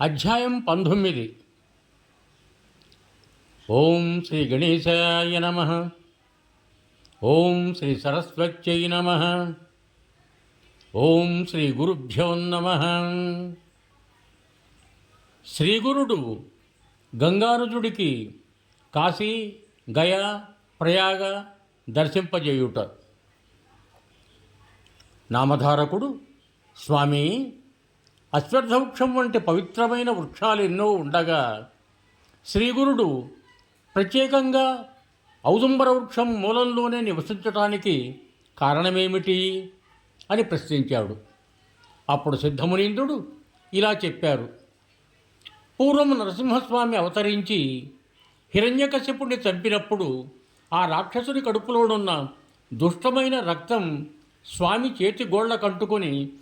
అధ్యాయం పంతొమ్మిది. ఓం శ్రీ గణేశాయ నమ. ఓం శ్రీ సరస్వత్యై నమ. ఓం శ్రీ గురుభ్యో నమ. శ్రీగురుడు గంగానుజుడికి కాశీ గయా ప్రయాగ దర్శింపజేయుట. నామధారకుడు స్వామి అశ్వత్థవృక్షం వంటి పవిత్రమైన వృక్షాలు ఎన్నో ఉండగా శ్రీగురుడు ప్రత్యేకంగా ఔదుంబర వృక్షం మూలంలోనే నివసించటానికి కారణమేమిటి అని ప్రశ్నించాడు. అప్పుడు సిద్ధమునీంద్రుడు ఇలా చెప్పారు. పూర్వం నరసింహస్వామి అవతరించి హిరణ్యకశ్యపుడిని చంపినప్పుడు ఆ రాక్షసుని కడుపులోనున్న దుష్టమైన రక్తం స్వామి చేతి గోళ్ళ కంటుకొని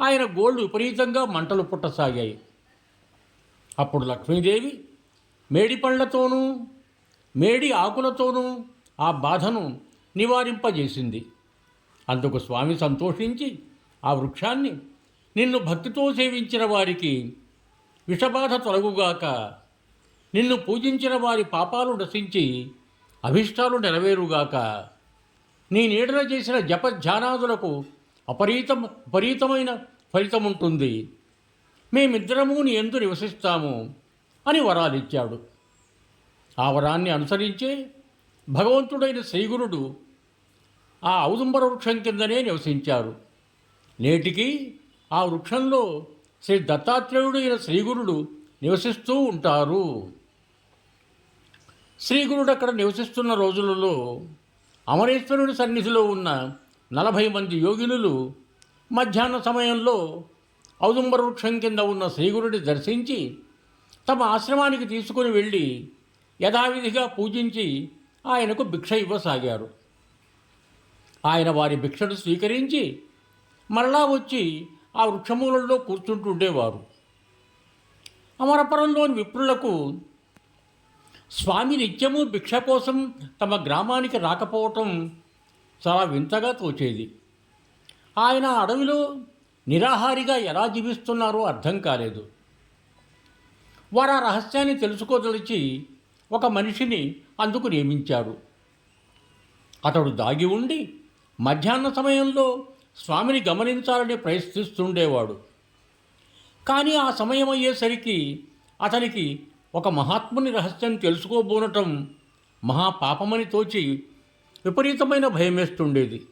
ఆయన గోళ్ళు విపరీతంగా మంటలు పుట్టసాగాయి. అప్పుడు లక్ష్మీదేవి మేడి పళ్ళతోనూ మేడి ఆకులతోనూ ఆ బాధను నివారింపజేసింది. అందుకు స్వామి సంతోషించి ఆ వృక్షాన్ని నిన్ను భక్తితో సేవించిన వారికి విషబాధ తొలగుగాక నిన్ను పూజించిన వారి పాపాలు నశించి అభిష్టాలు నెరవేరుగాక నీ నీడన చేసిన జప ధ్యానాదులకు అపరీతం అపరీతమైన ఫలితం ఉంటుంది. మేమిద్దరము నీ ఎందు నివసిస్తాము అని వరాలిచ్చాడు ఆ వరాన్ని అనుసరించే భగవంతుడైన శ్రీగురుడు ఆ ఔదుంబర వృక్షం కిందనే నివసించారు. నేటికి ఆ వృక్షంలో శ్రీ దత్తాత్రేయుడైన శ్రీగురుడు నివసిస్తూ ఉంటారు. శ్రీగురుడు అక్కడ నివసిస్తున్న రోజులలో అమరేశ్వరుడి సన్నిధిలో ఉన్న నలభై మంది యోగినులు మధ్యాహ్న సమయంలో ఔదుంబర వృక్షం కింద ఉన్న శ్రీగురుడి దర్శించి తమ ఆశ్రమానికి తీసుకుని వెళ్ళి యథావిధిగా పూజించి ఆయనకు భిక్ష ఇవ్వసాగారు. ఆయన వారి భిక్షను స్వీకరించి మరలా వచ్చి ఆ వృక్షమూలంలో కూర్చుంటుండేవారు అమరపురంలోని విప్రులకు స్వామి నిత్యము భిక్ష కోసం తమ గ్రామానికి రాకపోవటం చాలా వింతగా తోచేది. ఆయన అడవిలో నిరాహారిగా ఎలా జీవిస్తున్నారో అర్థం కాలేదు. వారు ఆ రహస్యాన్ని తెలుసుకోదలిచి ఒక మనిషిని అందుకు నియమించారు. అతడు దాగి ఉండి మధ్యాహ్న సమయంలో స్వామిని గమనించాలని ప్రయత్నిస్తుండేవాడు. కానీ ఆ సమయం అయ్యేసరికి అతనికి ఒక మహాత్ముని రహస్యం తెలుసుకోబోనటం మహాపాపమని తోచి విపరీతమైన భయం వేస్తుండేది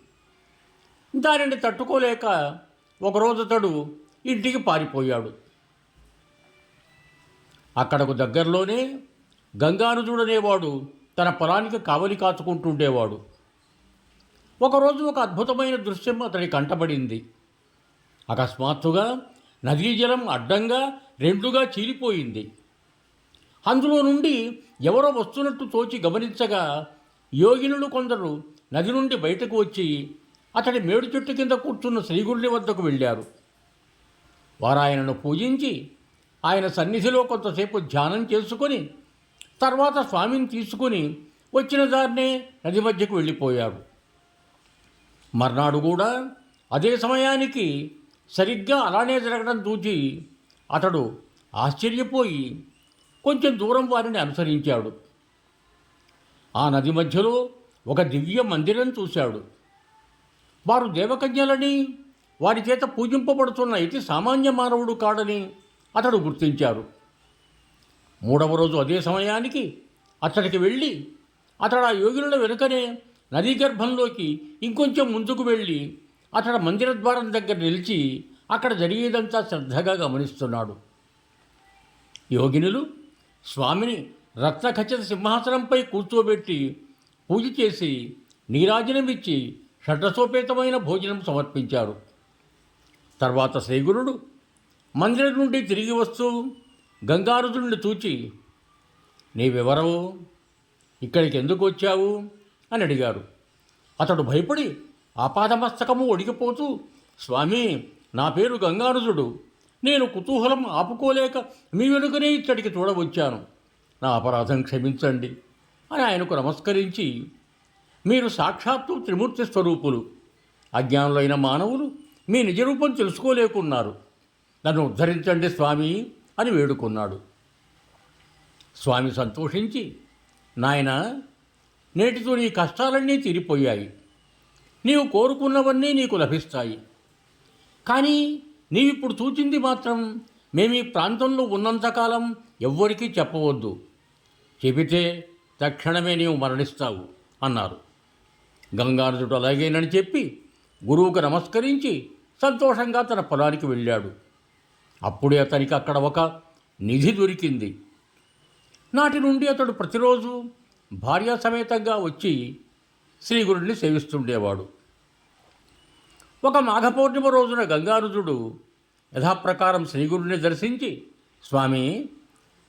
దానిని తట్టుకోలేక ఒకరోజు అతడు ఇంటికి పారిపోయాడు. అక్కడకు దగ్గరలోనే గంగానుజుడనేవాడు తన పొలానికి కావలి కాచుకుంటుండేవాడు. ఒకరోజు ఒక అద్భుతమైన దృశ్యం అతడి కంటబడింది అకస్మాత్తుగా నదీ జలం అడ్డంగా రెండుగా చీలిపోయింది. అందులో నుండి ఎవరో వస్తున్నట్టు తోచి గమనించగా యోగినులు కొందరు నది నుండి బయటకు వచ్చి అతడి మేడు చెట్టు కింద కూర్చున్న శ్రీగురుని వద్దకు వెళ్ళారు. వారు ఆయనను పూజించి ఆయన సన్నిధిలో కొంతసేపు ధ్యానం చేసుకొని తర్వాత స్వామిని తీసుకుని వచ్చిన దారినే నది మధ్యకు వెళ్ళిపోయారు. మర్నాడు కూడా అదే సమయానికి సరిగ్గా అలానే జరగడం చూచి అతడు ఆశ్చర్యపోయి కొంచెం దూరం వారిని అనుసరించాడు. ఆ నది మధ్యలో ఒక దివ్య మందిరం చూశాడు. వారు దేవకన్యలని వారి చేత పూజింపబడుతున్న ఇతి సామాన్య మానవుడు కాడని అతడు గుర్తించారు. మూడవ రోజు అదే సమయానికి అతడికి వెళ్ళి అతడు ఆ యోగినుల వెనుకనే నదీ గర్భంలోకి ఇంకొంచెం ముందుకు వెళ్ళి అతడు మందిర ద్వారం దగ్గర నిలిచి అక్కడ జరిగేదంతా శ్రద్ధగా గమనిస్తున్నాడు. యోగినులు స్వామిని రత్నఖచిత సింహాసనంపై కూర్చోబెట్టి పూజ చేసి నీరాజనమిచ్చి షడ్రసోపేతమైన భోజనం సమర్పించారు. తర్వాత శ్రీగురుడు మందిరం నుండి తిరిగి వస్తూ గంగారుజుడిని చూచి నీవెవరవు? ఇక్కడికి ఎందుకు వచ్చావు? అని అడిగారు. అతడు భయపడి ఆపాదమస్తకము ఒడిగిపోతూ స్వామి నా పేరు గంగారుజుడు నేను కుతూహలం ఆపుకోలేక మీ వెనుకనే ఇక్కడికి చూడవచ్చాను. నా అపరాధం క్షమించండి అని ఆయనకు నమస్కరించి మీరు సాక్షాత్తు త్రిమూర్తి స్వరూపులు అజ్ఞానులైన మానవులు మీ నిజరూపం తెలుసుకోలేకున్నారు. నన్ను ఉద్ధరించండి స్వామి అని వేడుకున్నాడు. స్వామి సంతోషించి నాయన నేటితో నీ కష్టాలన్నీ తీరిపోయాయి. నీవు కోరుకున్నవన్నీ నీకు లభిస్తాయి. కానీ నీవిప్పుడు చూచింది మాత్రం మేము ఈ ప్రాంతంలో ఉన్నంతకాలం ఎవ్వరికీ చెప్పవద్దు. చెబితే తక్షణమే నీవు మరణిస్తావు అన్నారు. గంగానుజుడు అలాగేనని చెప్పి గురువుకు నమస్కరించి సంతోషంగా తన పొలానికి వెళ్ళాడు. అప్పుడే అతనికి అక్కడ ఒక నిధి దొరికింది. నాటి నుండి అతడు ప్రతిరోజు భార్యా సమేతంగా వచ్చి శ్రీగురుడిని సేవిస్తుండేవాడు. ఒక మాఘ పౌర్ణిమ రోజున గంగారుజుడు యథాప్రకారం శ్రీగురుని దర్శించి స్వామి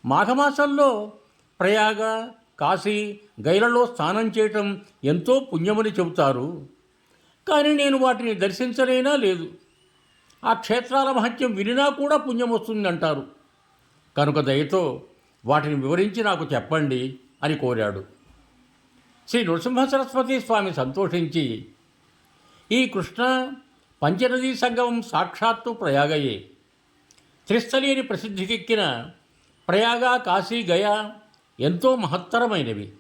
మాఘమాసంలో ప్రయాగ కాశీ గైలలో స్నానం చేయటం ఎంతో పుణ్యమని చెబుతారు. కానీ నేను వాటిని దర్శించలేనా లేదు. ఆ క్షేత్రాల మహత్యం వినినా కూడా పుణ్యం వస్తుందంటారు. కనుక దయతో వాటిని వివరించి నాకు చెప్పండి అని కోరాడు. శ్రీ నృసింహ సరస్వతి స్వామి సంతోషించి ఈ కృష్ణ పంచనదీ సంగమం సాక్షాత్తు ప్రయాగయే. త్రిస్థలి ప్రసిద్ధికెక్కిన ప్రయాగ కాశీ గయా ఎంతో మహత్తరమైనవి.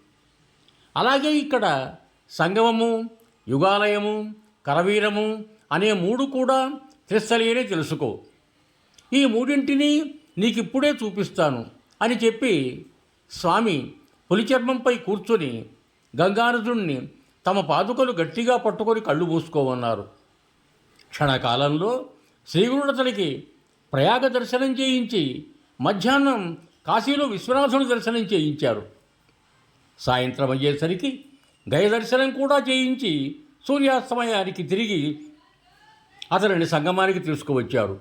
అలాగే ఇక్కడ సంగమము యుగాలయము కరవీరము అనే మూడు కూడా త్రిస్థలి తెలుసుకో. ఈ మూడింటిని నీకిప్పుడే చూపిస్తాను అని చెప్పి స్వామి పులిచర్మంపై కూర్చొని గంగానుజుణ్ణి తమ పాదుకలు గట్టిగా పట్టుకొని కళ్ళు మూసుకోమన్నారు. క్షణకాలంలో శ్రీగురుడు అతనికి ప్రయాగ దర్శనం చేయించి మధ్యాహ్నం కాశీలో విశ్వనాథుని దర్శనం చేయించారు. సాయంత్రం అయ్యేసరికి గయ దర్శనం కూడా చేయించి సూర్యాస్తమయానికి తిరిగి అతనిని సంగమానికి తీసుకువచ్చారు.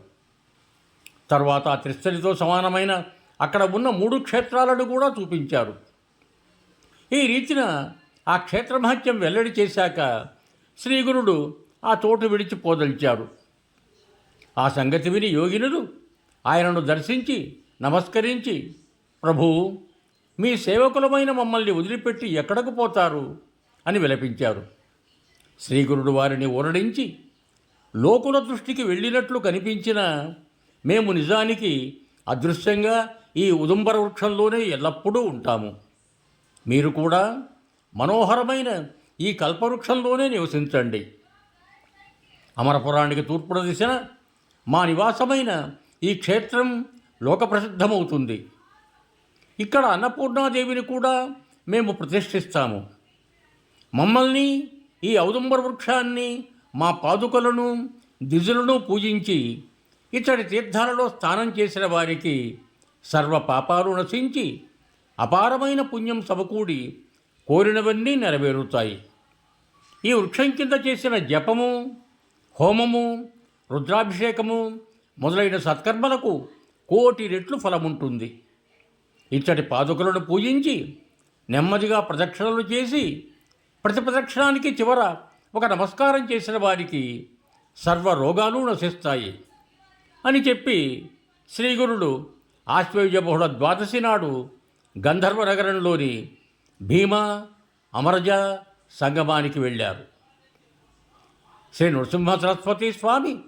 తర్వాత ఆ త్రిస్థలితో సమానమైన అక్కడ ఉన్న మూడు క్షేత్రాలను కూడా చూపించారు. ఈ రీతిన ఆ క్షేత్రమహత్యం వెల్లడి చేశాక శ్రీగురుడు ఆ చోటు విడిచిపోదలిచారు ఆ సంగతి విని యోగినులు ఆయనను దర్శించి నమస్కరించి ప్రభు మీ సేవకులమైన మమ్మల్ని వదిలిపెట్టి ఎక్కడకు పోతారు? అని విలపించారు. శ్రీగురుడు వారిని ఊరడించి లోకుల దృష్టికి వెళ్ళినట్లు కనిపించిన మేము నిజానికి అదృశ్యంగా ఈ ఉదుంబర వృక్షంలోనే ఎల్లప్పుడూ ఉంటాము. మీరు కూడా మనోహరమైన ఈ కల్పవృక్షంలోనే నివసించండి. అమరపురానికి తూర్పున దిశన మా నివాసమైన ఈ క్షేత్రం లోకప్రసిద్ధమవుతుంది. ఇక్కడ అన్నపూర్ణాదేవిని కూడా మేము ప్రతిష్ఠిస్తాము. మమ్మల్ని ఈ ఔదుంబర వృక్షాన్ని మా పాదుకలను దిజులను పూజించి ఇతడి తీర్థాలలో స్నానం చేసిన వారికి సర్వ పాపాలు నశించి అపారమైన పుణ్యం సమకూడి కోరినవన్నీ నెరవేరుతాయి. ఈ వృక్షం కింద చేసిన జపము హోమము రుద్రాభిషేకము మొదలైన సత్కర్మలకు కోటి రెట్లు ఫలముంటుంది. ఇచ్చటి పాదుకలను పూజించి నెమ్మదిగా ప్రదక్షిణలు చేసి ప్రతి ప్రదక్షిణానికి చివర ఒక నమస్కారం చేసిన వారికి సర్వ రోగాలు నశిస్తాయి అని చెప్పి శ్రీగురుడు ఆశ్వయుజ బహుళ ద్వాదశి నాడు గంధర్వ నగరంలోని భీమ అమరజ సంగమానికి వెళ్ళారు. శ్రీ నృసింహ సరస్వతి స్వామి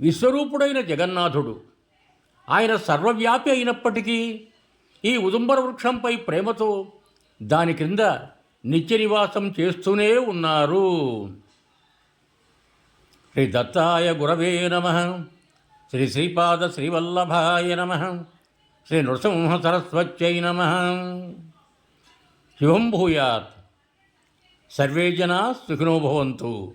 విశ్వరూపుడైన జగన్నాథుడు. ఆయన సర్వవ్యాపి అయినప్పటికీ ఈ ఉదుంబర వృక్షంపై ప్రేమతో దాని క్రింద నిత్య నివాసం చేస్తూనే ఉన్నారు. శ్రీ దత్తాయ గురవే నమ శ్రీ శ్రీపాద శ్రీవల్లభాయ నమ శ్రీ నృసింహ సరస్వత్యై నమ. శివం భూయాత్. సర్వే జనా సుఖినో భవంతు.